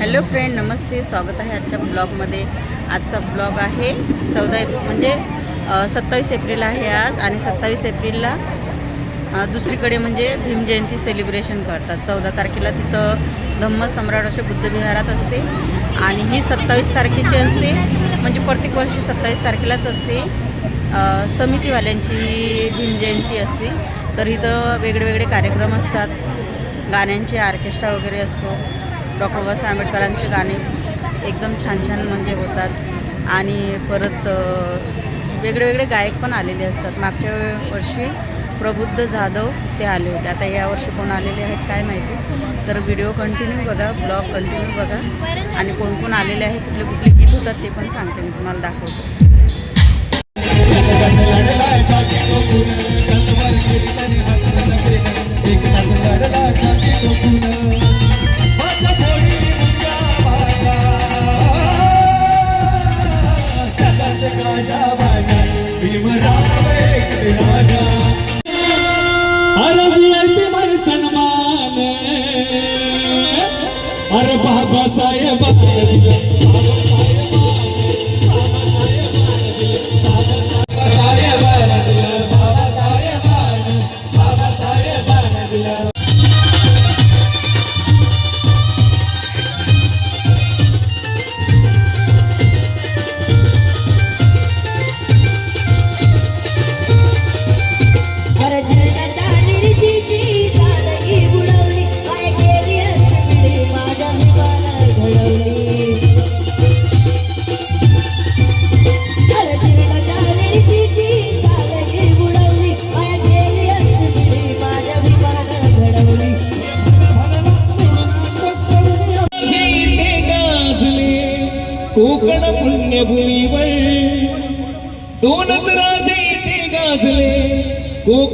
Hello friend नमस्ते. स्वागत आहे आजच्या ब्लॉगमध्ये. आजचा ब्लॉग आहे चौदा एप्रिल म्हणजे सत्तावीस एप्रिल आहे आज आणि सत्तावीस एप्रिलला दुसरीकडे म्हणजे भीम जयंती सेलिब्रेशन करतात. चौदा तारखेला तिथं धम्म सम्राट असे बुद्धविहारात असते आणि ही सत्तावीस तारखेची असते. म्हणजे प्रत्येक वर्षी सत्तावीस तारखेलाच असते. समितीवाल्यांची ही भीम जयंती असते. तर इथं वेगळे वेगळे कार्यक्रम असतात. गाण्यांचे ऑर्केस्ट्रा वगैरे असतो. डॉक्टर बाबासाहेब आंबेडकरांचे गाणे एकदम छान छान म्हणजे होतात. आणि परत वेगळे वेगळे गायक पण आलेले असतात. मागच्या वर्षी प्रबुद्ध जाधव ते आले होते. आता यावर्षी कोण आलेले आहेत काय माहिती. तर व्हिडिओ कंटिन्यू बघा ब्लॉग कंटिन्यू बघा. आणि कोण कोण आलेले आहे कुठले कुठले गीत होतात ते पण सांगते मी तुम्हाला दाखवतो.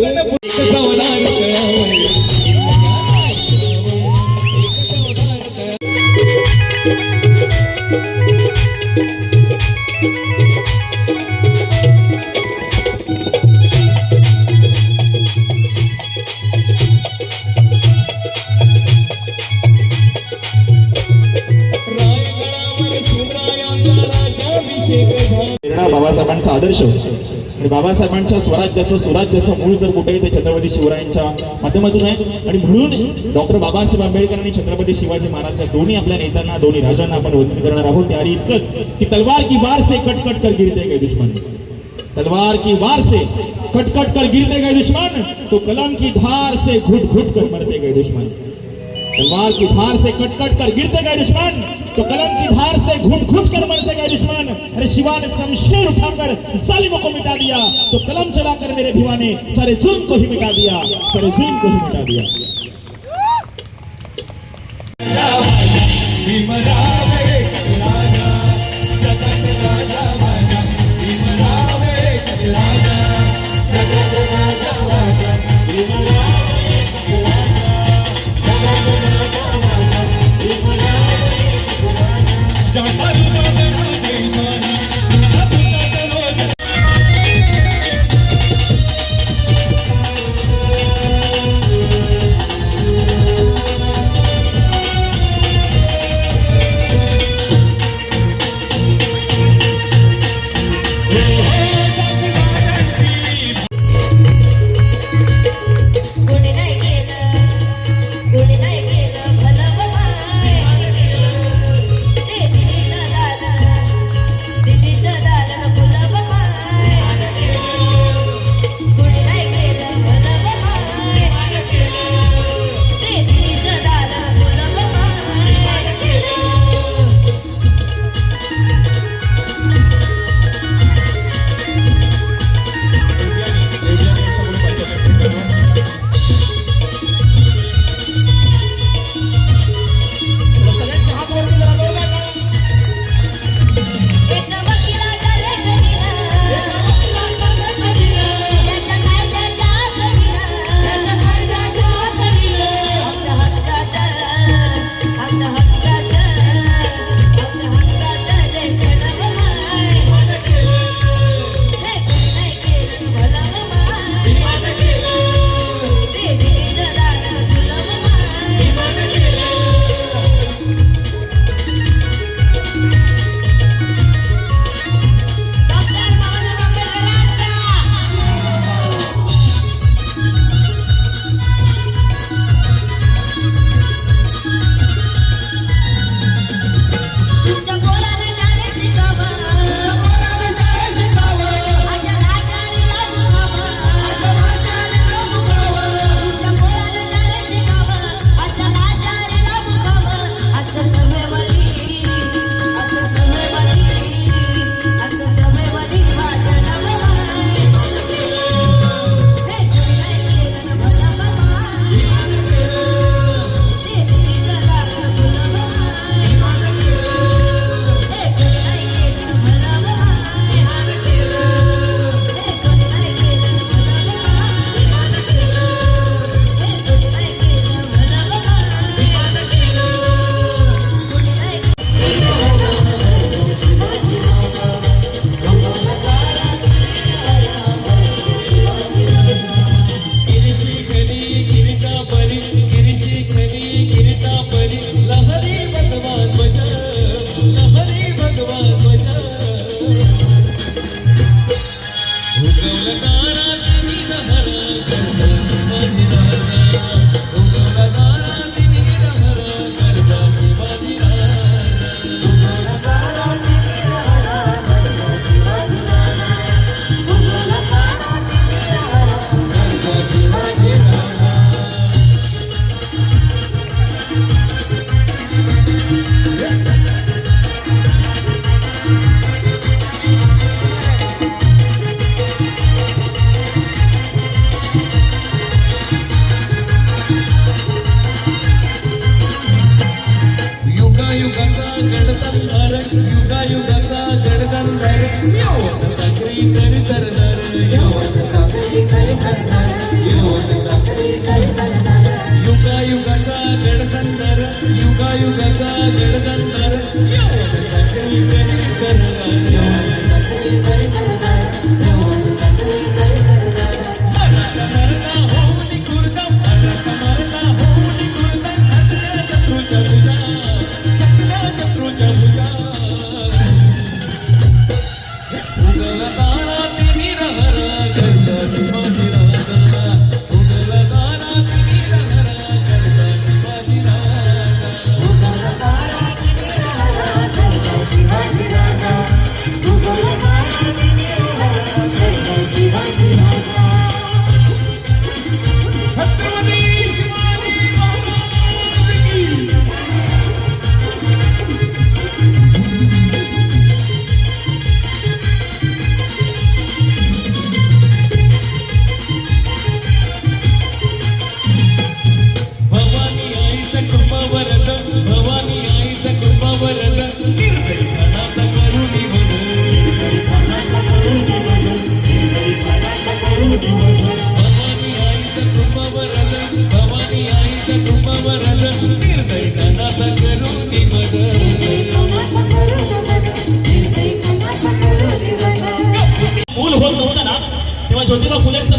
என்ன बाबासाहेबांचा आदर्श. आणि बाबासाहेबांच्या स्वराज्याचं स्वराज्याचं मूळ जर कुठे ते छत्रपती शिवरायांच्या माध्यमातून आहे. आणि म्हणून डॉक्टर बाबासाहेब आंबेडकर आणि छत्रपती शिवाजी महाराज या दोन्ही आपल्या नेत्यांना दोन्ही राजांना आपण वंदन करणार आहोत. आणि इतकंच की तलवार की वार से कटकट कर गिरते गए दुश्मन. तलवार की वार से कटकट कर गिरते गए दुश्मन. तो कलम की धार से घुट घुट कर मरते गए दुश्मन. तलवार की धार से कटकट कर गिरते गए दुश्मन. तो कलम की धार से घुट घुट कर मरते गए दुश्मन। अरे शिवा ने शमशेर उठाकर सालिमों को मिटा दिया। तो कलम चलाकर मेरे भिवा ने सारे जुल्म को ही मिटा दिया। सारे जुल्म को ही मिटा दिया।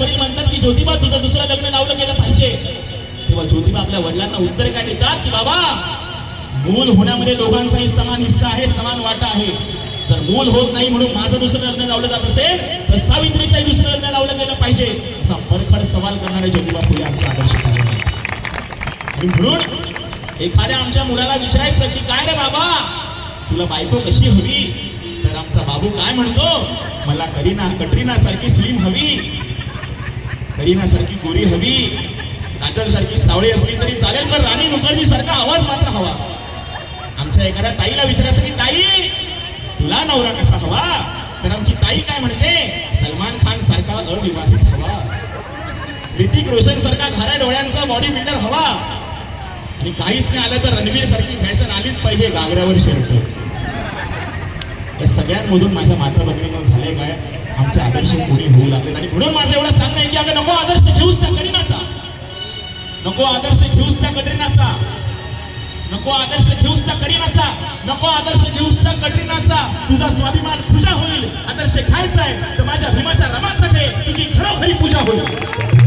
ज्योतिबा म्हणतात की ज्योतिबा तुझं दुसरं लग्न लावलं गेलं पाहिजे. तेव्हा ज्योतिबा आपल्या वडिलांना उत्तर काय देतात की बाबा मूल होण्यामध्ये दोघांचाही समान हिस्सा आहे समान वाटा आहे. जर मूल होत नाही म्हणून माझं दुसरं लग्न लावलं जात असेल तर सावित्रीचंही दुसरं लग्न लावलं गेलं पाहिजे. असा परखड सवाल करणारे ज्योतिबा फुले आमचा आदर्श आणि म्हणून एखाद्या आमच्या मुलाला विचारायचं की काय रे बाबा तुला बायको कशी हवी? तर आमचा बाबू काय म्हणतो मला करीना कटरीना सारखी स्लिम हवी. करीनासारखी गोरी हवी. काजल सावळी असली तरी चालेल पण राणी मुखर्जी सारखा आवाज मात्र हवा. आमच्या एखाद्या ताईला विचारायचं की ताई तुला नवरा कसा हवा? तर आमची ताई काय म्हणते सलमान खान सारखा अविवाहित हवा. ऋतिक रोशन सारखा खऱ्या डोळ्यांचा बॉडी बिल्डर हवा. आणि काहीच नाही आलं तर रणवीर सारखी फॅशन आलीच पाहिजे गागऱ्यावर शेरचं या सगळ्यांमधून माझ्या माता भगिनीनं झालंय काय? आमचे आदर्श कोणी होऊ लागले आणि म्हणून माझं एवढं सांगणं आहे की अगं नको आदर्श घेऊस त्या करीनाचा नको आदर्श घेऊस त्या कटरीनाचा नको आदर्श घेऊस त्या करीनाचा नको आदर्श घेऊच त्या कटरीनाचा तुझा स्वाभिमान पूजा होईल. आदर्श खायचा आहे. तर माझ्या भीमाच्या रमाचा घे. तुझी खरोखरी पूजा होईल.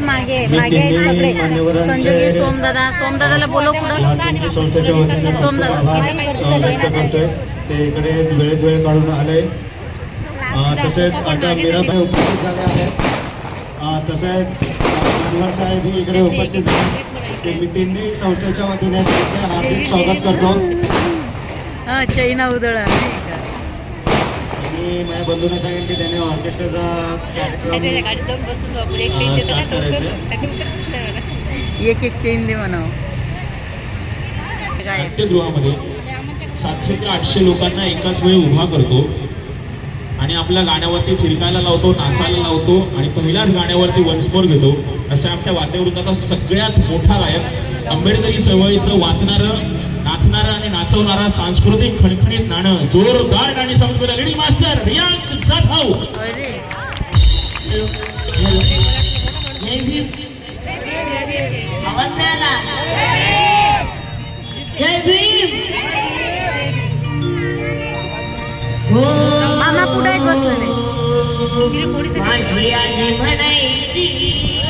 मागे मागे सगळे. सोमदादा सोमदादाला पुढं. संस्थेच्या वतीने व्यक्त करतोय. ते इकडे वेळेत वेळ काढून आले. अ, तसेच आता मीराबाई उपस्थित झाले आहेत. अ, तसेच अनवर साहेब ही इकडे उपस्थित झाले. ते मी तिन्ही संस्थेच्या वतीने त्यांचे हार्दिक स्वागत करतो. हा चैना उदळा आणि माझ्या बंधूने सांगितलं की त्याने ऑर्केस्ट्राचा एक एक चैन दे नाट्यगृहामध्ये सातशे ते आठशे लोकांना एकाच वेळी उभा करतो आणि आपल्या गाण्यावरती थिरकायला लावतो नाचायला लावतो आणि पहिल्याच गाण्यावरती वंशमोर घेतो. अशा आमच्या वाद्यवृंदाचा सगळ्यात मोठा गायक आंबेडकरी चळवळीचं वाचणारं नाचणारं आणि नाचवणारा सांस्कृतिक खणखणीत नाणं. जोरदार गाणी करा लिटिल मास्टर रियांक जाधव. भीम आवाज नाही आला जय भीम. हो. मामा पुढे एक बसलेले. माझी आजी म्हणायची.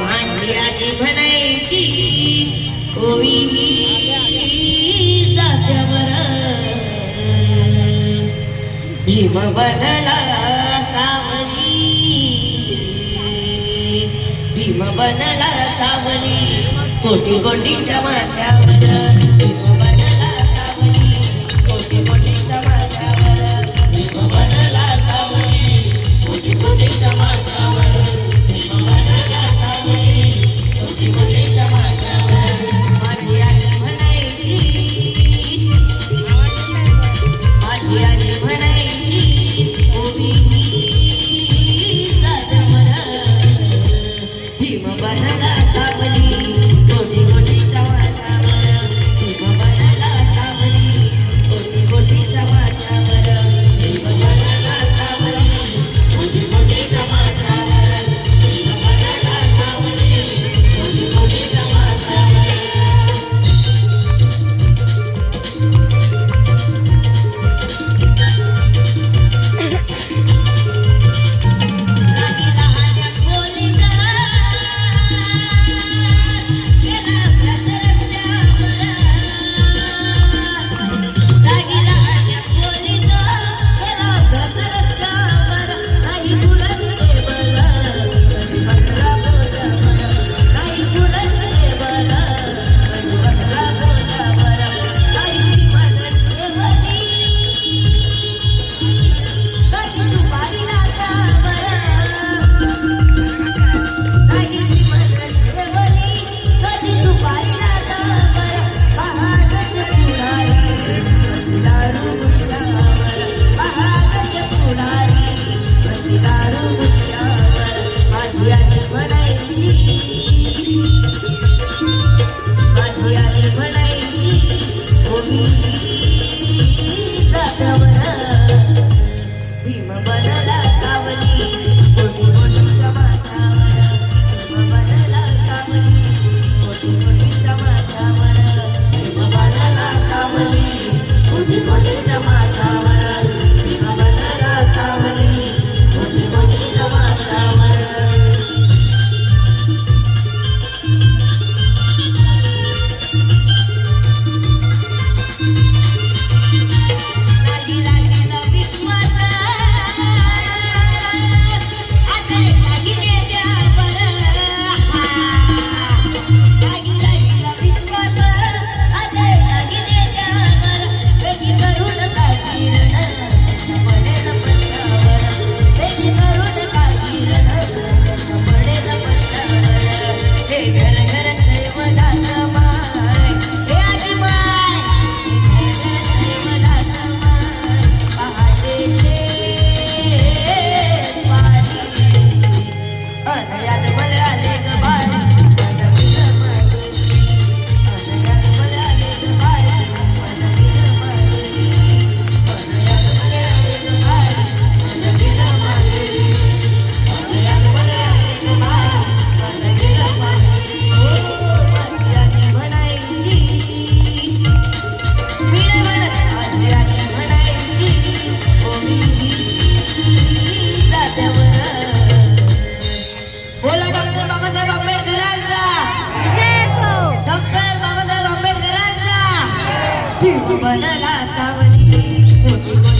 माझी आजी म्हणायची. ओवी ही सात्यावर भीम बनला सावली. भीम बनला सावली. कोटी कोटीच्या माथ्यावर. भीम बनला सावली.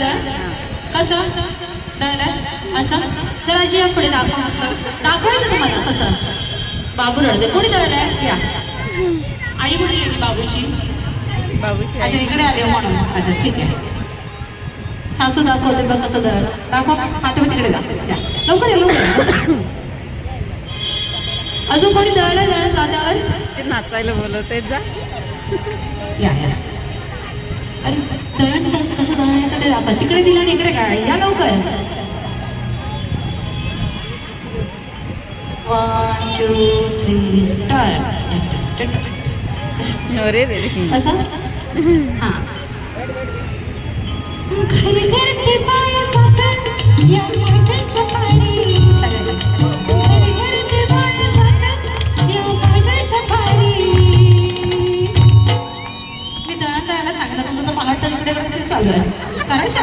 दळ कसं? असं? तर आजी या पुढे दाखवा दाखवायचं तुम्हाला कसं? बाबू रडते कोणी दळलंय या. आई कुठे गेली बाबूची? बाबूशी अच्छा इकडे आले म्हणून. अच्छा ठीक आहे. सासू दाखवते बघ कसं दळलं दाखवा. आता मी तिकडे द्या. लवकर या लवकर अजून कोणी दळलं दळलं दादावर ते नाचायला बोलवते जा. या या. अरे दळण दळण कसं दळण्याचं ते दाखवा तिकडे दिलं आणि इकडे काय? या लवकर. One two three. असं? हां.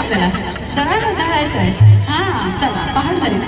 आपल्याला दळायला दळायचं आहे हां चला. पहाड झाली.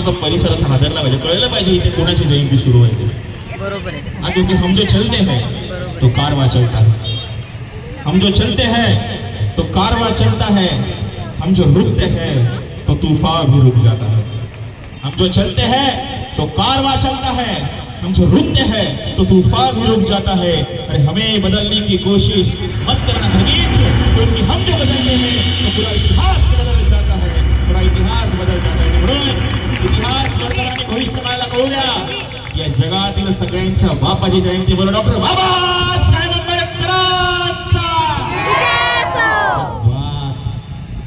संपूर्ण आजूबाजूचा परिसर असा हादरला पाहिजे. कळलं पाहिजे इथे कोणाची जयंती सुरू आहे. ते. बरोबर आहे. क्योंकि हम जो चलते हैं तो कारवा चलता है. हम जो चलते हैं तो कारवा चलता है. हम जो रुकते हैं तो तूफ़ान भी रुक जाता है. हम जो चलते हैं तो कारवा चलता है. हम जो रुकते हैं तो तूफ़ान भी रुक जाता है. अरे हमें बदलने की कोशिश मत करना क्योंकि हम जो बदलते हैं तो पूरा जगातील सगळ्यांच्या बापाची जयंती बोला डॉक्टर बाबासाहेब आंबेडकरांचा.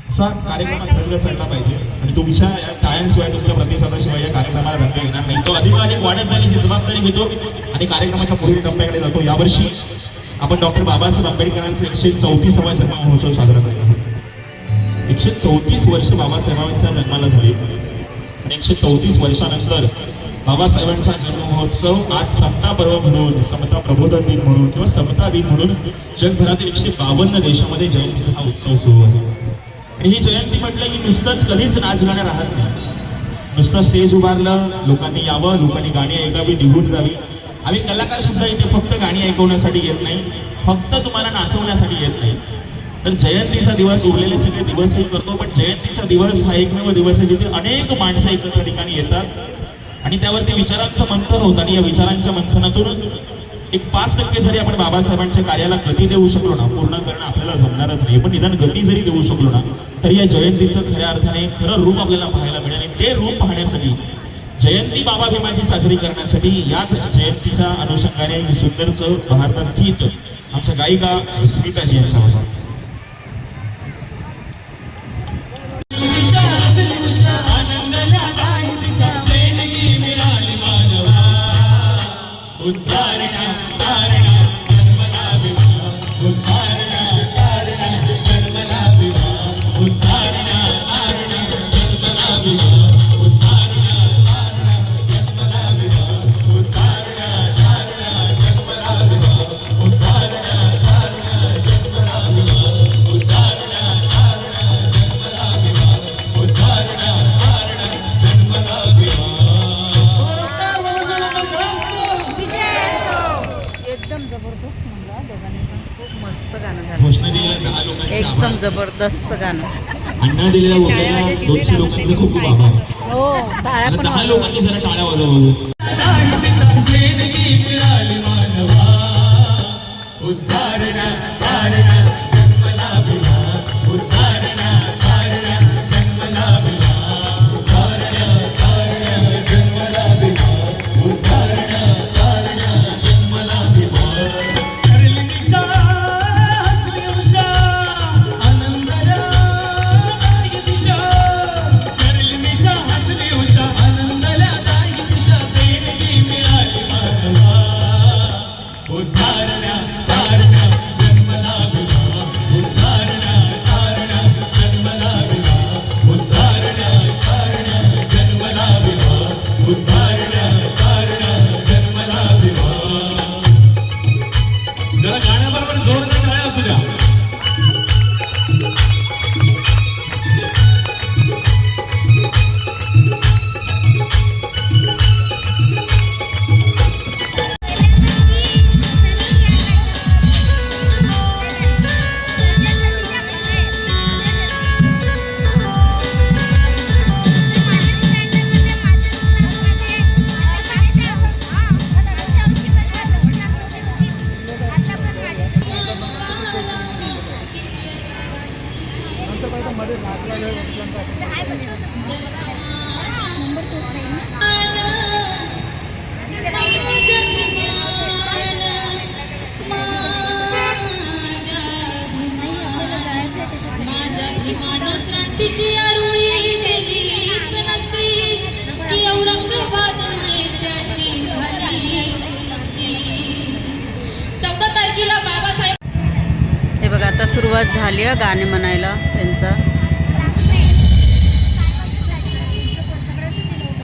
असा कार्यक्रमात रंग चढला पाहिजे. आणि तुमच्या या टाळ्यांशिवाय तुमच्या प्रतिसादाशिवाय या कार्यक्रमाला रंग येणार नाही. तो अधिकाधिक वाढत जाण्याची जबाबदारी घेतो आणि कार्यक्रमाच्या पुढील टप्प्याकडे जातो. यावर्षी आपण डॉक्टर बाबासाहेब आंबेडकरांचे एकशे चौतीसावा जन्म महोत्सव साजरा करतो एकशे चौतीस वर्ष बाबासाहेबांच्या जन्माला झाली. आणि एकशे चौतीस वर्षानंतर बाबासाहेबांचा जन्ममहोत्सव आज समता पर्व म्हणून समता प्रबोधन दिन म्हणून किंवा समता दिन म्हणून जगभरातील एकशे बावन्न देशामध्ये जयंतीचा हा उत्सव सुरू आहे. आणि ही जयंती म्हटलं की नुसतंच कधीच नाच गाणं राहत नाही. नुसतं स्टेज उभारलं लोकांनी यावं लोकांनी गाणी ऐकावी निघून जावी. आम्ही कलाकार सुद्धा इथे फक्त गाणी ऐकवण्यासाठी येत नाही फक्त तुम्हाला नाचवण्यासाठी येत नाही. तर जयंतीचा दिवस उरलेले सगळे दिवसही करतो पण जयंतीचा दिवस हा एकमेव दिवस आहे जिथे अनेक माणसं एकत्र ठिकाणी येतात. आणि त्यावरती विचारांचं मंथन होतं आणि या विचारांच्या मंथनातून एक पाच टक्के जरी आपण बाबासाहेबांच्या कार्याला गती देऊ शकलो ना पूर्ण करणं आपल्याला जमणारच नाही पण निदान गती जरी देऊ शकलो ना तरी या जयंतीचं खऱ्या अर्थाने खरं रूप आपल्याला पाहायला मिळेल आणि ते रूप पाहण्यासाठी जयंती बाबा भीमाची साजरी करण्यासाठी याच जयंतीच्या अनुषंगाने सुंदरचं भारतात गीत आमच्या गायिका स्मिताजी यांच्या अण्णा दिलेल्या बोललेल्या दोनशे लोकांचे खूप खूप आभार. हो टाळ्या दहा लोकांनी जरा टाळ्या वाजवा झाली आहे गाणे म्हणायला.